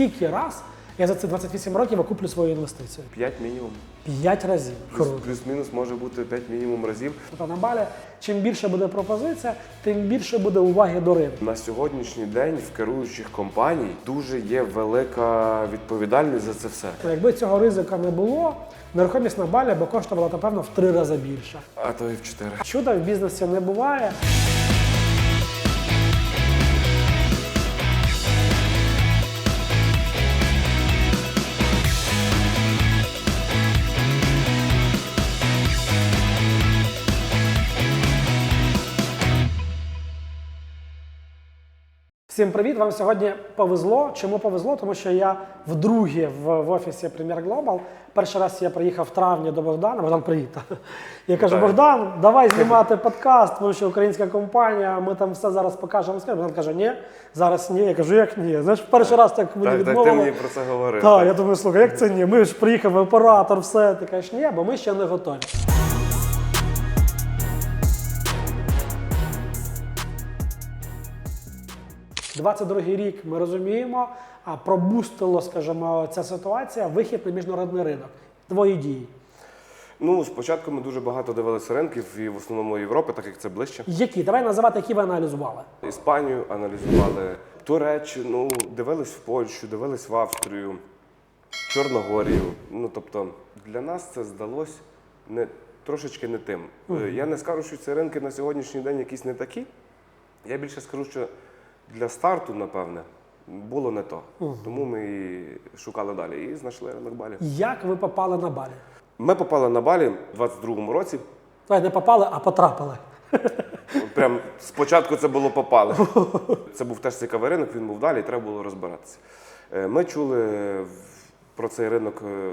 скільки раз я за ці 28 років окуплю свою інвестицію? 5 мінімум. П'ять разів. Плюс, Круто. плюс-мінус може бути 5 мінімум разів. Тобто на балі, чим більше буде пропозиція, тим більше буде уваги до ринку. На сьогоднішній день в керуючих компаній дуже є велика відповідальність за це все. Якби цього ризика не було, нерухомість на балі би коштувала, напевно, в три рази більше. А то і в 4. Чуда в бізнесі не буває. Всім привіт! Вам сьогодні повезло. Чому повезло? Тому що я вдруге в, в офісі Premier Global. Перший раз я приїхав в травні до Богдана. Богдан, привіт. Я кажу, Вітаю. Богдан, давай знімати подкаст, тому що українська компанія, ми там все зараз покажемо. скажемо». Богдан каже, ні, зараз ні. Я кажу, як ні? Знаєш, перший раз так мені Так, так ти відмовили. мені про це говорив. Так, я думаю, слухай, як це ні? Ми ж приїхав оператор, все. Ти кажеш, ні, бо ми ще не готові. – 22-й рік ми розуміємо, а пробустило, скажімо, ця ситуація, вихід на міжнародний ринок. Твої дії. Ну, спочатку ми дуже багато дивилися ринків, і в основному Європи, так як це ближче. Які? Давай називати, які ви аналізували. Іспанію аналізували, Туреччину, дивились в Польщу, дивились в Австрію, Чорногорію. Ну тобто для нас це здалось не трошечки не тим. Е, Я не скажу, що ці ринки на сьогоднішній день якісь не такі. Я більше скажу, що для старту, напевне, було не то. Тому ми і шукали далі і знайшли ринок Балі. Як ви попали на балі? Ми попали на Балі у 22-му році. Давай не попали, а потрапили. Прям спочатку це було попали. Це був теж цікавий ринок, він був далі, і треба було розбиратися. Е, Ми чули про цей ринок, е,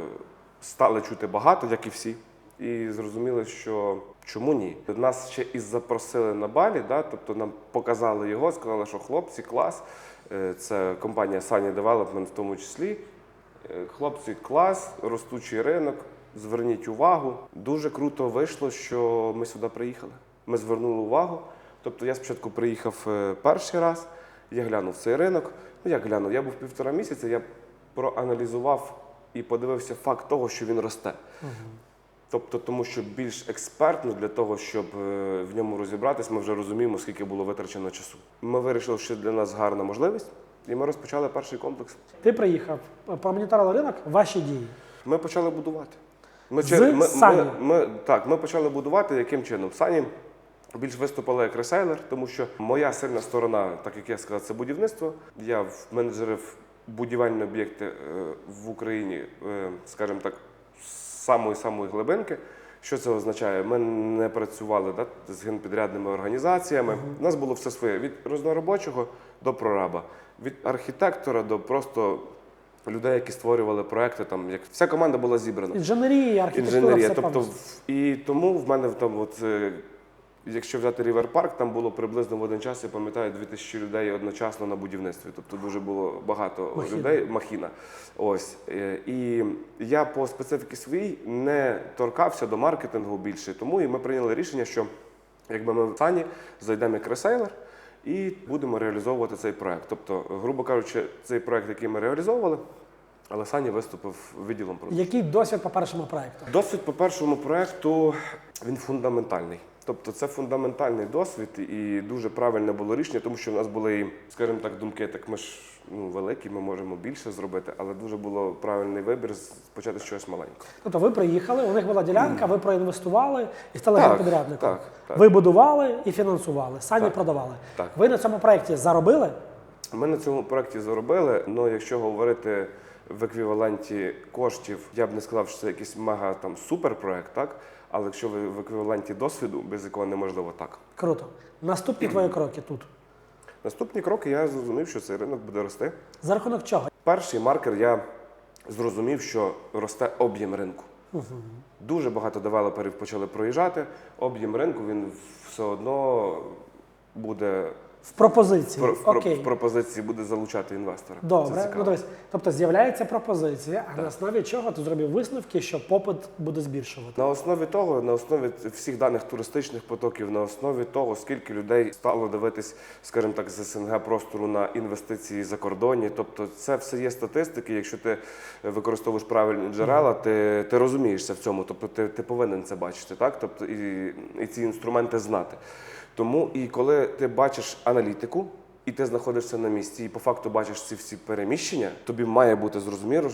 стали чути багато, як і всі, і зрозуміли, що чому ні. Нас ще і запросили на балі, да? тобто нам показали його, сказали, що хлопці, клас. Е, Це компанія Sunny Development в тому числі. Е, Хлопці, клас, ростучий ринок. Зверніть увагу. Дуже круто вийшло, що ми сюди приїхали. Ми звернули увагу. Тобто я спочатку приїхав е, перший раз, я глянув цей ринок. Ну як глянув? Я був півтора місяця, я проаналізував і подивився факт того, що він росте. Тобто, тому що більш експертно для того, щоб е, в ньому розібратись, ми вже розуміємо, скільки було витрачено часу. Ми вирішили, що для нас гарна можливість, і ми розпочали перший комплекс. Ти приїхав, промоніторили ринок, ваші дії. Ми почали будувати. Ми, З ми, ми, Сані? ми, так, ми почали будувати яким чином? Сані більш виступила як ресейлер, тому що моя сильна сторона, так як я сказав, це будівництво. Я в- менеджерив будівельні об'єкти е, в Україні, е, скажімо так, самої-самої глибинки. Що це означає? Ми не працювали да, з генпідрядними організаціями. У нас було все своє від розноробочого до прораба, від архітектора до просто людей, які створювали проекти. Там як вся команда була зібрана. Інженерія, архітектура, Інженерія. все Тобто, повністю. в- і тому в мене там, от, е, якщо взяти Рівер Парк, там було приблизно в один час, я пам'ятаю, 2000 людей одночасно на будівництві. Тобто дуже було багато Махіна. людей. Махіна. Ось. Е, І я по специфіки своїй не торкався до маркетингу більше. Тому і ми прийняли рішення, що якби ми в Сані зайдемо як ресейлер. І будемо реалізовувати цей проект. Тобто, грубо кажучи, цей проект, який ми реалізовували, але Сані виступив відділом продажу. Який досвід по першому проекту? Досвід по першому проекту він фундаментальний. Тобто це фундаментальний досвід і дуже правильне було рішення, тому що в нас були, скажімо так, думки, так ми ж ну, великі, ми можемо більше зробити, але дуже було правильний вибір почати з чогось маленького. Тобто ви приїхали, у них була ділянка, ви проінвестували і стали Так, генпідрядником. так, так. Ви будували і фінансували, самі Так, продавали. так. Ви на цьому проєкті заробили? Ми на цьому проєкті заробили, але якщо говорити в еквіваленті коштів, я б не сказав, що це якийсь мега там суперпроект, так? Але якщо ви в еквіваленті досвіду, без якого неможливо так. Круто. Наступні твої кроки тут. Наступні кроки я зрозумів, що цей ринок буде рости. За рахунок чого? Перший маркер я зрозумів, що росте об'єм ринку. Дуже багато девелоперів почали проїжджати. Об'єм ринку він все одно буде В пропозиції. Про- в, Окей. в пропозиції буде залучати інвестора. Добре, ну дивись, тобто з'являється пропозиція, а на основі чого ти зробив висновки, що попит буде збільшувати? На основі того, на основі всіх даних туристичних потоків, на основі того, скільки людей стало дивитись, скажімо так, з СНГ простору на інвестиції за кордоні. Тобто, це все є статистики. Якщо ти використовуєш правильні джерела, ти, ти розумієшся в цьому. Тобто, ти, ти повинен це бачити, так? Тобто, і, і ці інструменти знати. Тому і коли ти бачиш аналітику. І ти знаходишся на місці, і по факту бачиш ці всі переміщення. Тобі має бути зрозуміло,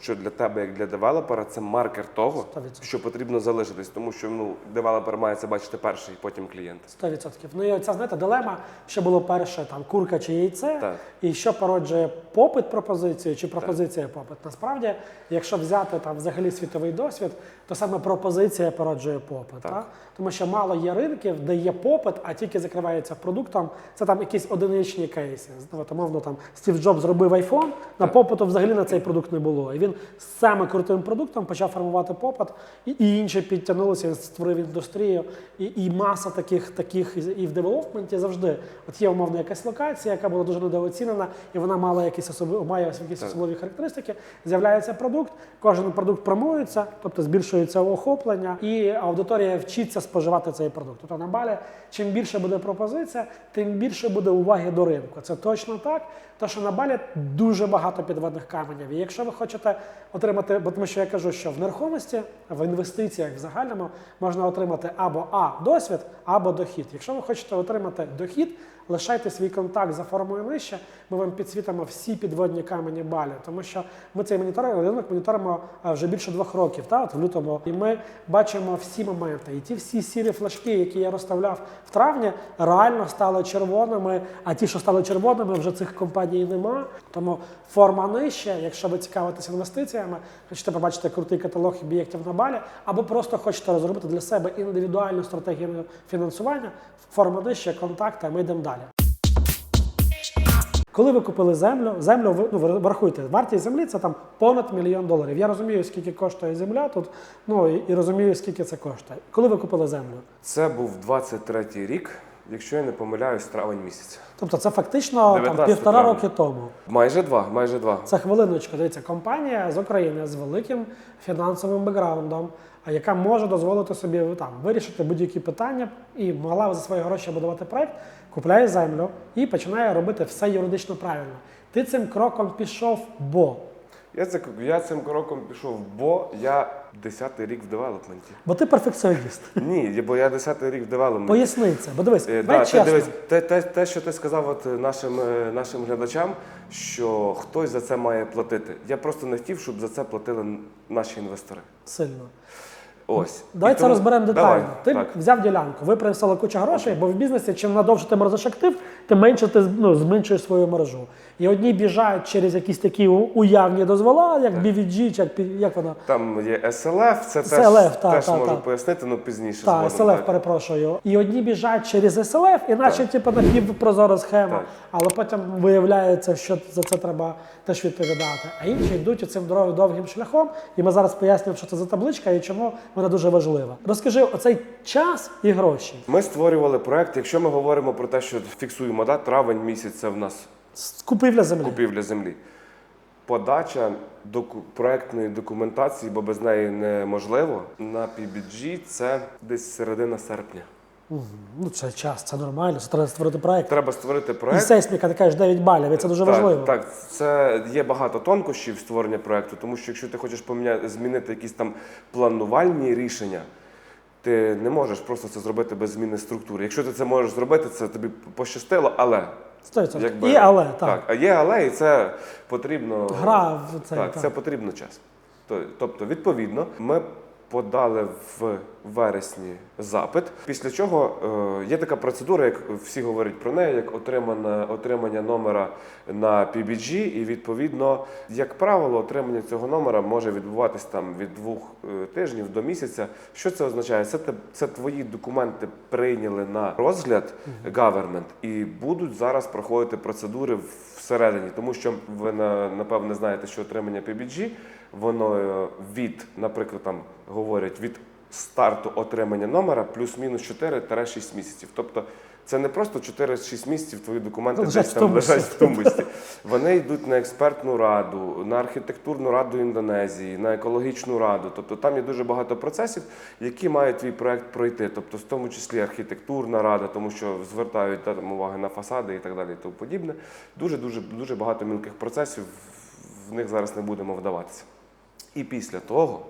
що для тебе, як для девелопера, це маркер того, 100%. що потрібно залишитись, тому що ну девелопер має це бачити перший, потім клієнт. 100%. Ну і оця знаєте, дилема, що було перше, там курка чи яйце, Так. і що породжує попит пропозицію чи пропозиція попит. Насправді, якщо взяти там взагалі світовий досвід, то саме пропозиція породжує попит. Так. Тому що мало є ринків, де є попит, а тільки закривається продуктом. Це там якісь одиничні кейси. Ну, От, умовно, там Стів Джобс зробив iPhone, на попиту взагалі на цей продукт не було. І він з саме крутим продуктом почав формувати попит, і, і інші підтягнулися, він створив індустрію. І, і маса таких, таких і- і в девелопменті завжди. От є умовно якась локація, яка була дуже недооцінена, і вона мала якісь особи, має якісь особливі характеристики. З'являється продукт, кожен продукт промується, тобто збільшується охоплення, і аудиторія вчиться споживати цей продукт. Тобто на балі, чим більше буде пропозиція, тим більше буде уваги до ринку. Це точно так. Тому що на балі дуже багато підводних каменів. І якщо ви хочете отримати, бо тому що я кажу, що в нерухомості, в інвестиціях в загальному можна отримати або А досвід, або дохід. Якщо ви хочете отримати дохід, лишайте свій контакт за формою нижче. Ми вам підсвітимо всі підводні камені балі, тому що ми цей моніторинг моніторимо вже більше двох років, та от в лютому, і ми бачимо всі моменти. І ті всі сірі флажки, які я розставляв в травні, реально стали червоними. А ті, що стали червоними, вже цих компаній нема. Тому форма нижче. Якщо ви цікавитесь інвестиціями, хочете побачити крутий каталог об'єктів на балі, або просто хочете розробити для себе індивідуальну стратегію фінансування, форма нижче, контакти, ми йдемо далі. Коли ви купили землю, землю ну, ви рахуйте, вартість землі це там понад мільйон доларів. Я розумію, скільки коштує земля тут, ну і, і розумію, скільки це коштує. Коли ви купили землю? Це був 23-й рік, якщо я не помиляюсь, травень місяць. Тобто це фактично там, півтора травня. роки тому. Майже два, майже два. Це хвилиночка. Дивіться, компанія з України з великим фінансовим бекграундом, а яка може дозволити собі там вирішити будь-які питання і могла за свої гроші будувати проект, купляє землю і починає робити все юридично правильно. Ти цим кроком пішов, бо Я, це, я цим кроком пішов, бо я 10-й рік в девелопменті. бо ти перфекціоніст. Ні, бо я 10-й рік в девелопменті. Поясни це, бо дивись, Е, да, ти чесно. дивись, те, те, те, що ти сказав от нашим, е, нашим глядачам, що хтось за це має платити. Я просто не хотів, щоб за це платили наші інвестори. Сильно. Ось. Давай це розберемо детально. Давай, ти так. взяв ділянку, виправив принесли кучу грошей, бо в бізнесі чим надовше ти морозиш актив, тим менше ти ну, зменшуєш свою мережу. І одні біжають через якісь такі уявні дозвола, як BVG, як, як воно. Там є SLF, це SLF, теж, та, теж та, можу та. пояснити, ну пізніше. Так, SLF, перепрошую. І одні біжать через SLF, і наче типу, напівпрозора схема, Так. але потім виявляється, що за це треба теж відповідати. А інші йдуть цим дорогою довгим шляхом, і ми зараз пояснюємо, що це за табличка і чому вона дуже важлива. Розкажи оцей час і гроші. Ми створювали проект. Якщо ми говоримо про те, що фіксуємо да, травень місяць, це в нас Купівля землі. купівля землі. Подача доку- проектної документації, бо без неї неможливо. На PBG це десь середина серпня. Ну, це час, це нормально, це треба створити проект. Треба створити І проект. сейсміка, ти кажеш 9 балів, і це дуже так, важливо. Так, це є багато тонкощів створення проекту, тому що якщо ти хочеш поміняти, змінити якісь там планувальні рішення, ти не можеш просто це зробити без зміни структури. Якщо ти це можеш зробити, це тобі пощастило, але 100%. якби І але, так. так. А є але, і це потрібно Гра в цей, так, так. це потрібно час. Тобто, відповідно, ми подали в вересні запит. Після чого е, є така процедура, як всі говорять про неї, як отримане, отримання номера на PBG, і відповідно, як правило, отримання цього номера може відбуватись там від двох е, тижнів до місяця. Що це означає? Це, це твої документи прийняли на розгляд government і будуть зараз проходити процедури всередині, тому що ви напевне знаєте, що отримання PBG, воно е, від, наприклад, там говорять від старту отримання номера плюс-мінус 4-6 місяців. Тобто Це не просто 4-6 місяців твої документи десь там лежать в тумбусі. Вони йдуть на експертну раду, на архітектурну раду Індонезії, на екологічну раду. Тобто там є дуже багато процесів, які має твій проект пройти. Тобто, в тому числі архітектурна рада, тому що звертають там, уваги на фасади і так далі, і тому подібне. Дуже дуже дуже багато мілких процесів. В них зараз не будемо вдаватися. І після того,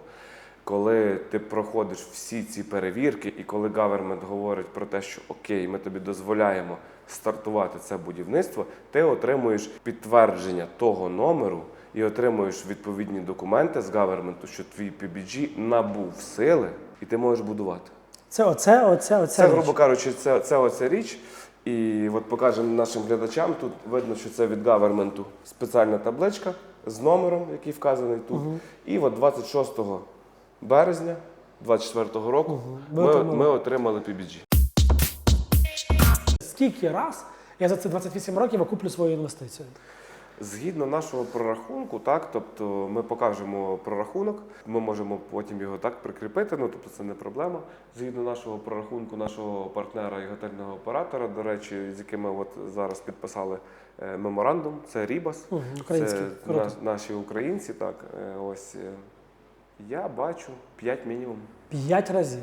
коли ти проходиш всі ці перевірки, і коли гавермент говорить про те, що окей, ми тобі дозволяємо стартувати це будівництво, ти отримуєш підтвердження того номеру і отримуєш відповідні документи з гаверменту, що твій PBG набув сили, і ти можеш будувати. Це оце, оце, оце. Це, грубо кажучи, це, це оця річ. І от покажемо нашим глядачам. Тут видно, що це від гаверменту спеціальна табличка з номером, який вказаний тут. І от 26 березня 24 року Ви ми, отримали. ми отримали PBG. Скільки раз я за ці 28 років окуплю свою інвестицію? Згідно нашого прорахунку, так, тобто ми покажемо прорахунок, ми можемо потім його так прикріпити, ну тобто це не проблема. Згідно нашого прорахунку, нашого партнера і готельного оператора, до речі, з яким ми от зараз підписали меморандум, це Рібас. Це на- наші українці, так. е, Ось е, я бачу 5 мінімум. П'ять разів.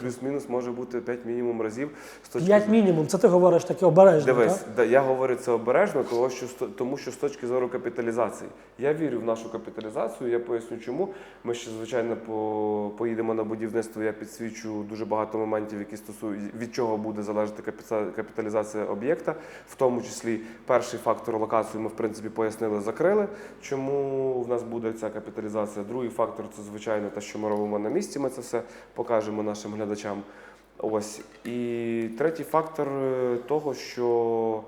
Плюс-мінус може бути 5 мінімум разів. З точки П'ять зору- мінімум. Це ти говориш таке обережно. Дивись, так? да, я говорю це обережно, тому що, тому що з точки зору капіталізації. Я вірю в нашу капіталізацію, я поясню чому. Ми ще, звичайно, по, поїдемо на будівництво, я підсвічу дуже багато моментів, які стосують, від чого буде залежати капіталізація об'єкта. В тому числі перший фактор локацію ми, в принципі, пояснили, закрили, чому в нас буде ця капіталізація. Другий фактор це, звичайно, те, що ми робимо на місці, ми це все покажемо нашим глядачам. Ось і третій фактор е, того, що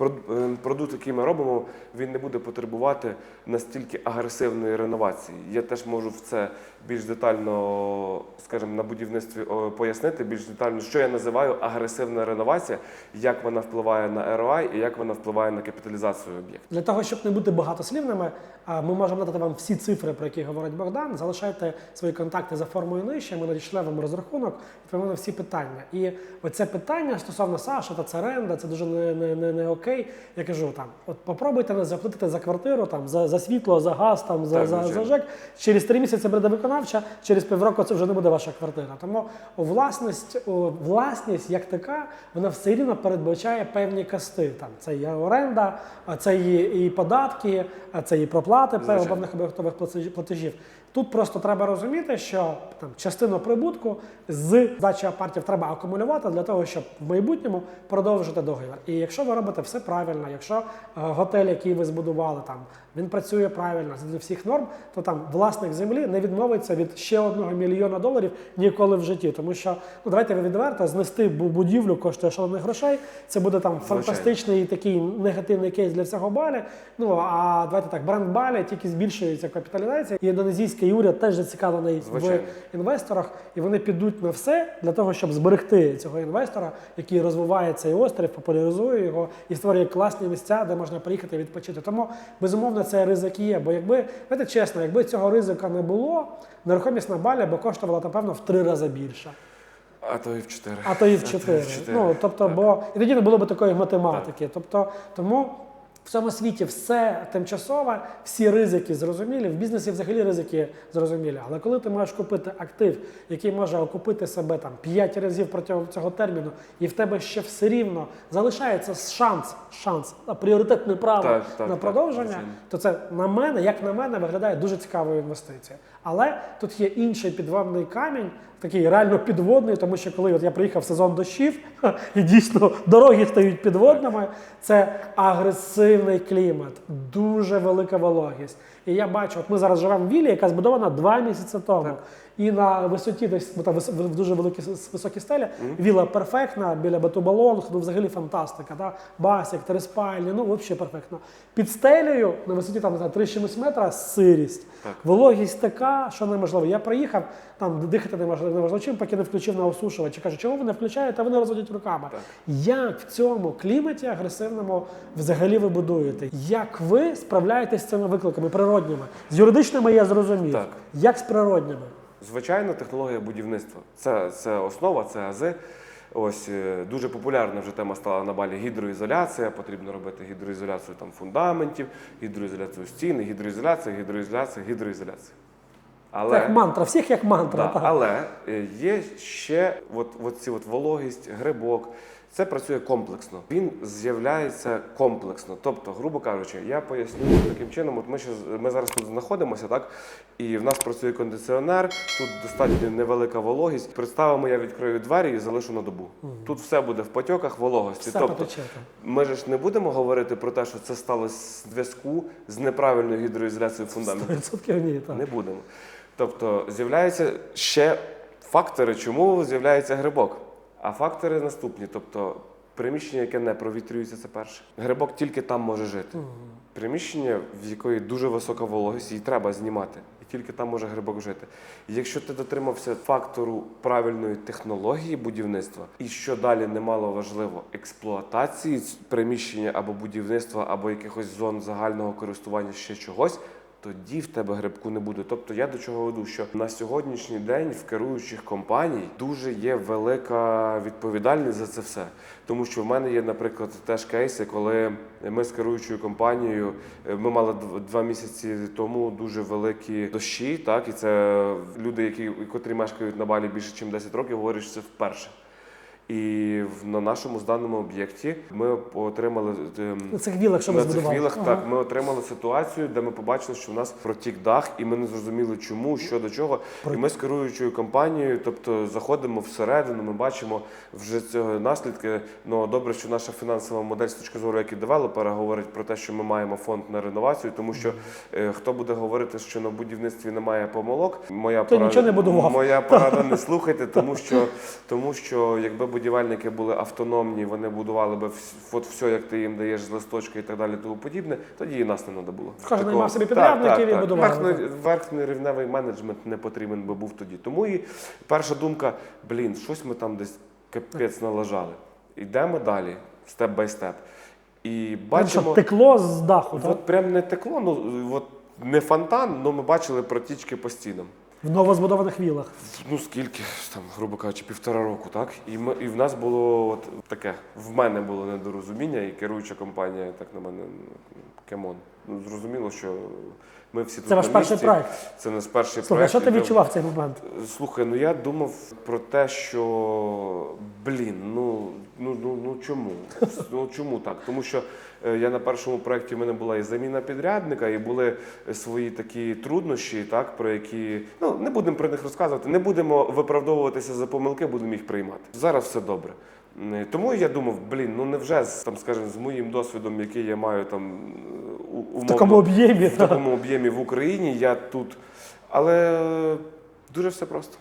е, продукт, який ми робимо, він не буде потребувати настільки агресивної реновації. Я теж можу в це більш детально, скажімо, на будівництві пояснити більш детально, що я називаю агресивна реновація, як вона впливає на ROI і як вона впливає на капіталізацію об'єкту. Для того, щоб не бути багатослівними, ми можемо надати вам всі цифри, про які говорить Богдан. Залишайте свої контакти за формою нижче. Ми надійшли вам розрахунок, відповімо на всі питання. І оце питання стосовно Саша та це оренда, це дуже не, не, не, не окей. Я кажу там: от попробуйте не заплатити за квартиру, там за, за світло, за газ, там за, Так, за, за. ЖЕК. Через три місяці буде виконавча, через півроку це вже не буде ваша квартира. Тому власність, власність як така, вона все рівно передбачає певні касти. Там це є оренда, це є і податки, це і проплати Звичайно. певних об'єктових платежів. Тут просто треба розуміти, що там частину прибутку з здачі апартів треба акумулювати для того, щоб в майбутньому продовжити договір. І якщо ви робите все правильно, якщо е, готель, який ви збудували, там він працює правильно згідно всіх норм, то там власник землі не відмовиться від ще одного мільйона доларів ніколи в житті. Тому що ну давайте ви відверто знести бу- будівлю коштує шалених грошей. Це буде там Звичайно. фантастичний такий негативний кейс для всього балі. Ну а давайте так, бренд Балі тільки збільшується капіталізація. І індонезійський уряд теж зацікавлений Звичайно. в інвесторах, і вони підуть на все для того, щоб зберегти цього інвестора, який розвиває цей острів, популяризує його і створює класні місця, де можна приїхати і відпочити. Тому безумовно цей ризик є. Бо якби знаєте, чесно, якби цього ризика не було, нерухомість на балі би коштувала напевно в три рази більше. А то і в 4. А то і в чотири. Ну тобто, бо і тоді не було б такої математики. Тобто, тому в цьому світі все тимчасове, всі ризики зрозумілі. В бізнесі взагалі ризики зрозумілі. Але коли ти можеш купити актив, який може окупити себе там 5 разів протягом цього терміну, і в тебе ще все рівно залишається шанс, шанс, а пріоритетне право Так, так, на так, продовження, звичайно. то це на мене, як на мене, виглядає дуже цікавою інвестицією. Але тут є інший підводний камінь, такий реально підводний, тому що коли от я приїхав в сезон дощів, і дійсно дороги стають підводними, це агресивний клімат, дуже велика вологість. І я бачу, от ми зараз живемо в вілі, яка збудована два місяці тому. І на висоті десь бо там в дуже великі високі стелі. Віла перфектна, біля Батубалонг, ну взагалі фантастика. Да? Басік, три спальні, ну взагалі перфектно. Під стелею на висоті там не знаю, 3,7 метра сирість. Так. Вологість така, що неможливо. Я приїхав, там дихати неможливо, чим, поки не включив на осушувач. Кажу, чого ви не включаєте, а вони розводять руками. Так. Як в цьому кліматі агресивному взагалі ви будуєте? Як ви справляєтесь з цими викликами природніми? З юридичними я зрозумів. Так. Як з природніми? Звичайно, технологія будівництва. Це, це основа, це ази. Ось е, дуже популярна вже тема стала на балі гідроізоляція. Потрібно робити гідроізоляцію там фундаментів, гідроізоляцію стін, гідроізоляція, гідроізоляція, гідроізоляція. Але Це як мантра, всіх як мантра. Да, так. але е, є ще от, от ці от вологість, грибок. Це працює комплексно. Він з'являється комплексно. Тобто, грубо кажучи, я поясню таким чином. От ми ще ми зараз тут знаходимося, так і в нас працює кондиціонер. Тут достатньо невелика вологість. Представимо, я відкрию двері і залишу на добу. Тут все буде в потьоках вологості. Все тобто, потече. ми ж не будемо говорити про те, що це сталося в зв'язку з неправильною гідроізоляцією фундаменту. 100% ні, так. Не будемо. Тобто з'являються ще фактори, чому з'являється грибок. А фактори наступні. Тобто приміщення, яке не провітрюється, це перше. Грибок тільки там може жити. Приміщення, в якої дуже висока вологість, її треба знімати. І тільки там може грибок жити. І якщо ти дотримався фактору правильної технології будівництва, і що далі немало важливо, експлуатації приміщення або будівництва, або якихось зон загального користування ще чогось. Тоді в тебе грибку не буде. Тобто я до чого веду, що на сьогоднішній день в керуючих компаній дуже є велика відповідальність за це все. Тому що в мене є, наприклад, теж кейси, коли ми з керуючою компанією е, ми мали дв- два місяці тому дуже великі дощі, так і це люди, які котрі мешкають на балі більше ніж 10 років, говорять, що це вперше. І на нашому зданому об'єкті ми отримали ем, На цих вілах, що на цих збудували. вілах, Ага. так, ми отримали ситуацію, де ми побачили, що в нас протік дах, і ми не зрозуміли, чому, що до чого. І ми з керуючою компанією, тобто заходимо всередину, ми бачимо вже цього наслідки. Ну добре, що наша фінансова модель з точки зору, як і девелопера, говорить про те, що ми маємо фонд на реновацію, тому що е, хто буде говорити, що на будівництві немає помилок, моя То нічого не будував. Моя порада не слухайте, тому що, тому що якби будівельники були автономні, вони будували би вс- от все, як ти їм даєш з листочка і так далі, тому подібне, тоді і нас не треба було. Кожен Такого- наймав собі підрядників і так. будували, Верхньо- Верхньорівневий менеджмент не потрібен би був тоді. Тому і перша думка: блін, щось ми там десь капець налажали. Йдемо далі, степ бай степ. І що бачимо. текло з даху, так? От прям не текло, ну от не фонтан, але ми бачили протічки по стінам. В новозбудованих вілах. Ну скільки там, грубо кажучи, півтора року, так? І ми і в нас було от таке. В мене було недорозуміння, і керуюча компанія так на мене кемон. Ну зрозуміло, що ми всі тут Це ваш на перший місці. проект. Це наш перший Слухай, проект. що ти і відчував в цей момент? Слухай, ну я думав про те, що блін, ну ну ну ну чому? Ну чому так? Тому що е, я на першому проєкті в мене була і заміна підрядника, і були свої такі труднощі, так про які ну не будемо про них розказувати, не будемо виправдовуватися за помилки, будемо їх приймати. Зараз все добре. М, Тому я думав, блін, ну невже з там, скажімо, з моїм досвідом, який я маю там у- В такому об'ємі. в такому об'ємі в Україні, я тут. Але дуже все просто.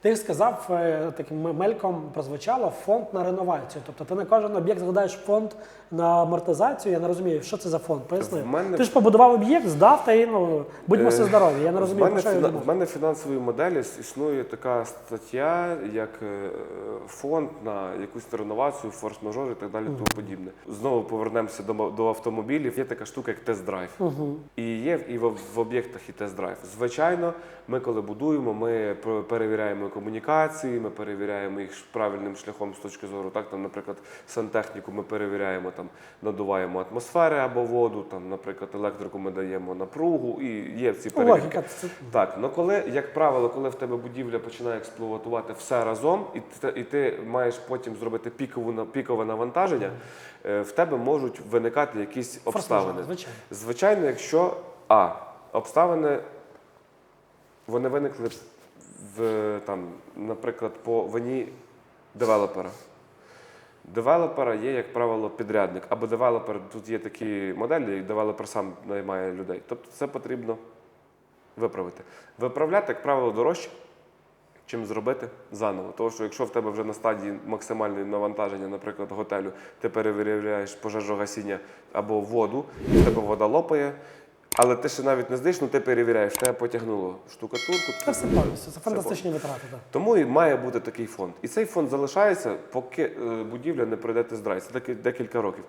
Ти сказав е, таким мельком прозвучало фонд на реновацію. Тобто ти на кожен об'єкт згадаєш фонд на амортизацію. Я не розумію, що це за фонд. Поясни. Мене- Ти ж побудував об'єкт, здав та й ну будьмо все Е, здорові. Я не В мене, про що фіна- думав. в мене в фінансовій моделі існує така стаття, як е, фонд на якусь реновацію, форс-мажор і так далі, тому подібне. Знову повернемося до, до автомобілів. Є така штука, як тест-драйв. І є і в, в об'єктах і тест-драйв. Звичайно, ми коли будуємо, ми пр- перевіряємо комунікації, ми перевіряємо їх правильним шляхом з точки зору. Так, там, наприклад, сантехніку ми перевіряємо, там надуваємо атмосфери або воду, там, наприклад, електрику ми даємо напругу, і є ці перевірки. Так, ну коли, як правило, коли в тебе будівля починає експлуатувати все разом, і ти, і ти маєш потім зробити пікову пікове навантаження, е, в тебе можуть виникати якісь обставини. звичайно. Звичайно, якщо А, обставини вони виникли там, наприклад, по вині девелопера. Девелопера є, як правило, підрядник. Або девелопер, тут є такі моделі, і девелопер сам наймає людей. Тобто це потрібно виправити. Виправляти, як правило, дорожче, чим зробити заново. Тому що якщо в тебе вже на стадії максимальної навантаження, наприклад, готелю, ти перевіряєш пожежогасіння або воду, і в тебе вода лопає, але ти ще навіть не здаєш, ну ти перевіряєш, тебе потягнуло штукатурку. Це все повністю. Це фантастичні витрати. Так. Тому і має бути такий фонд. І цей фонд залишається, поки е, будівля не пройде тест-драйв. Це декілька років.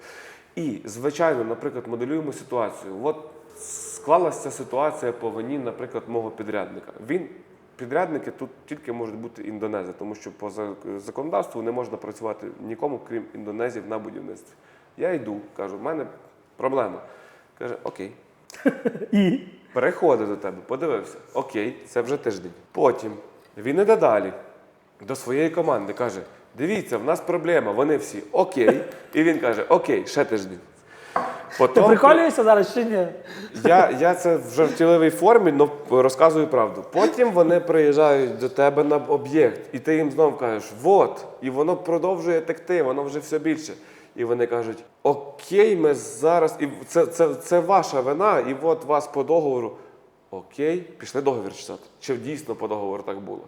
І, звичайно, наприклад, моделюємо ситуацію. От склалася ситуація по вині, наприклад, мого підрядника. Він підрядники тут тільки можуть бути індонези, тому що по законодавству не можна працювати нікому, крім індонезів на будівництві. Я йду, кажу, в мене проблема. Каже, окей. І Переходить до тебе, подивився. Окей, це вже тиждень. Потім він іде далі до своєї команди, каже: дивіться, в нас проблема, вони всі окей. І він каже, окей, ще тиждень. ти Потім, приколюєшся зараз чи ні? я, я це в жартівливій формі, але розказую правду. Потім вони приїжджають до тебе на об'єкт, і ти їм знову кажеш, вот, і воно продовжує текти, воно вже все більше. І вони кажуть: Окей, ми зараз, і це, це, це ваша вина, і от вас по договору. Окей, пішли договір читати. Чи дійсно по договору так було?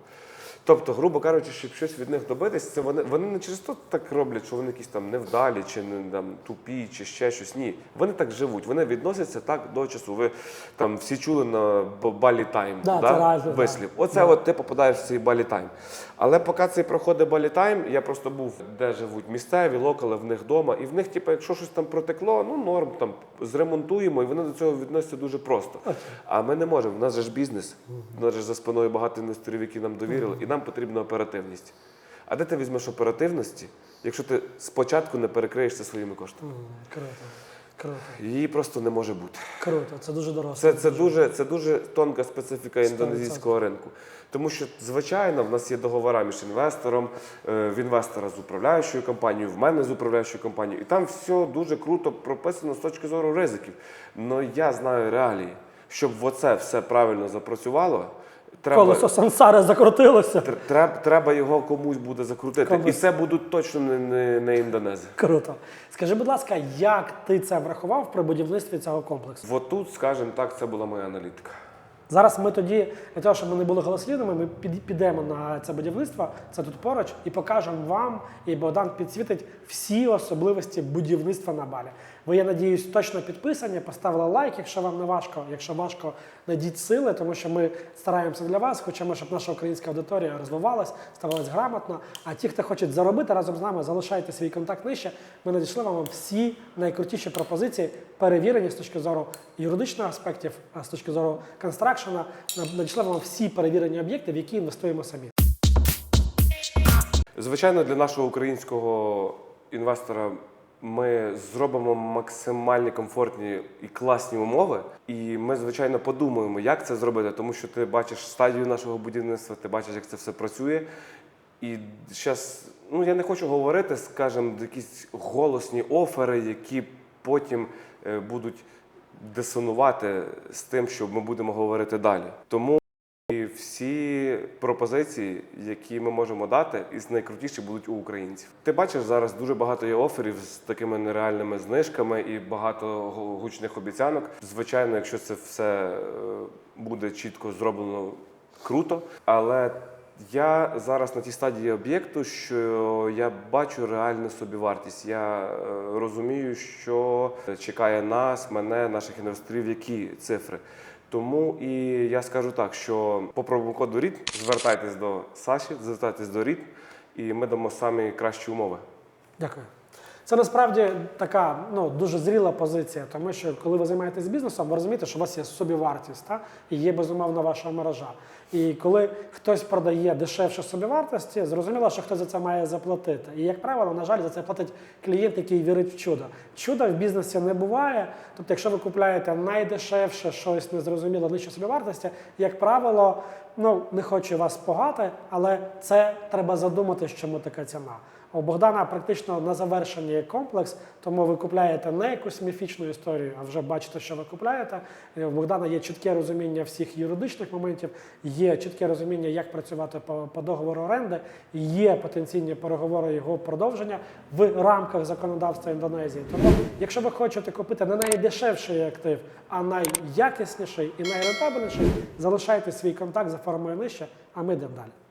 Тобто, грубо кажучи, щоб щось від них добитись, це вони, вони не через то так роблять, що вони якісь там невдалі, чи не там тупі, чи ще щось. Ні. Вони так живуть, вони відносяться так до часу. Ви там всі чули на балі тайм Да, реально, вислів. Оце от ти попадаєш в цей балі тайм. Але поки цей проходить балі тайм, я просто був, де живуть місцеві, локали, в них вдома, і в них, типу, якщо щось там протекло, ну норм, там зремонтуємо, і вони до цього відносяться дуже просто. А ми не можемо. У нас же ж бізнес, у нас же за спиною багато інвесторів, які нам довірили, нам потрібна оперативність. А де ти візьмеш оперативності, якщо ти спочатку не перекриєшся своїми коштами? Круто. Круто. Її просто не може бути. Круто. Це дуже доросло. Це, це, дуже, це дуже тонка специфіка індонезійського ринку. Тому що, звичайно, в нас є договори між інвестором, е, в інвестора з управляючою компанією, в мене з управляючою компанією. І там все дуже круто прописано з точки зору ризиків. Але я знаю реалії, щоб оце все правильно запрацювало, треба, Колесо сансари закрутилося. тр- треб- треба його комусь буде закрутити. Комусь. І це будуть точно не, не, не індонези. Круто. Скажи, будь ласка, як ти це врахував при будівництві цього комплексу? От тут, скажімо так, це була моя аналітика. Зараз ми тоді, для того, щоб ми не були голослівними, ми під- підемо на це будівництво, це тут поруч, і покажемо вам, і Богдан підсвітить всі особливості будівництва на балі. Ви, я надіюсь, точно підписані, поставили лайк, якщо вам не важко. Якщо важко, найдіть сили, тому що ми стараємося для вас, хочемо, щоб наша українська аудиторія розвивалась, ставалась грамотно. А ті, хто хочуть заробити разом з нами, залишайте свій контакт нижче. Ми надійшли вам всі найкрутіші пропозиції, перевірені з точки зору юридичних аспектів, а з точки зору констракшена. Надійшли вам всі перевірені об'єкти, в які інвестуємо самі. Звичайно, для нашого українського інвестора ми зробимо максимальні комфортні і класні умови. І ми, звичайно, подумаємо, як це зробити, тому що ти бачиш стадію нашого будівництва, ти бачиш, як це все працює. І зараз, ну я не хочу говорити, скажімо, якісь голосні офери, які потім е, будуть дисонувати з тим, що ми будемо говорити далі. Тому всі пропозиції, які ми можемо дати, із найкрутіші будуть у українців. Ти бачиш, зараз дуже багато є оферів з такими нереальними знижками і багато гучних обіцянок. Звичайно, якщо це все е, буде чітко зроблено круто, але я зараз на тій стадії об'єкту, що я бачу реальну собівартість. Я е, розумію, що чекає нас, мене, наших інвесторів, які цифри. Тому і я скажу так, що по промокоду РІД звертайтесь до Саші, звертайтесь до РІД, і ми дамо самі кращі умови. Дякую. Це насправді така ну, дуже зріла позиція, тому що коли ви займаєтесь бізнесом, ви розумієте, що у вас є собівартість та? і є безумовно ваша мережа. І коли хтось продає дешевше собівартості, зрозуміло, що хтось за це має заплатити. І, як правило, на жаль, за це платить клієнт, який вірить в чудо. Чуда в бізнесі не буває. Тобто, якщо ви купляєте найдешевше щось незрозуміло нижче собівартості, як правило, ну не хочу вас погати, але це треба задумати, чому така ціна. У Богдана практично на завершенні комплекс, тому ви купляєте не якусь міфічну історію, а вже бачите, що ви купляєте. У Богдана є чітке розуміння всіх юридичних моментів, є чітке розуміння, як працювати по, по договору оренди, є потенційні переговори його продовження в рамках законодавства Індонезії. Тому, якщо ви хочете купити не найдешевший актив, а найякісніший і найрентабельніший, залишайте свій контакт за формою нижче, а ми йдемо далі.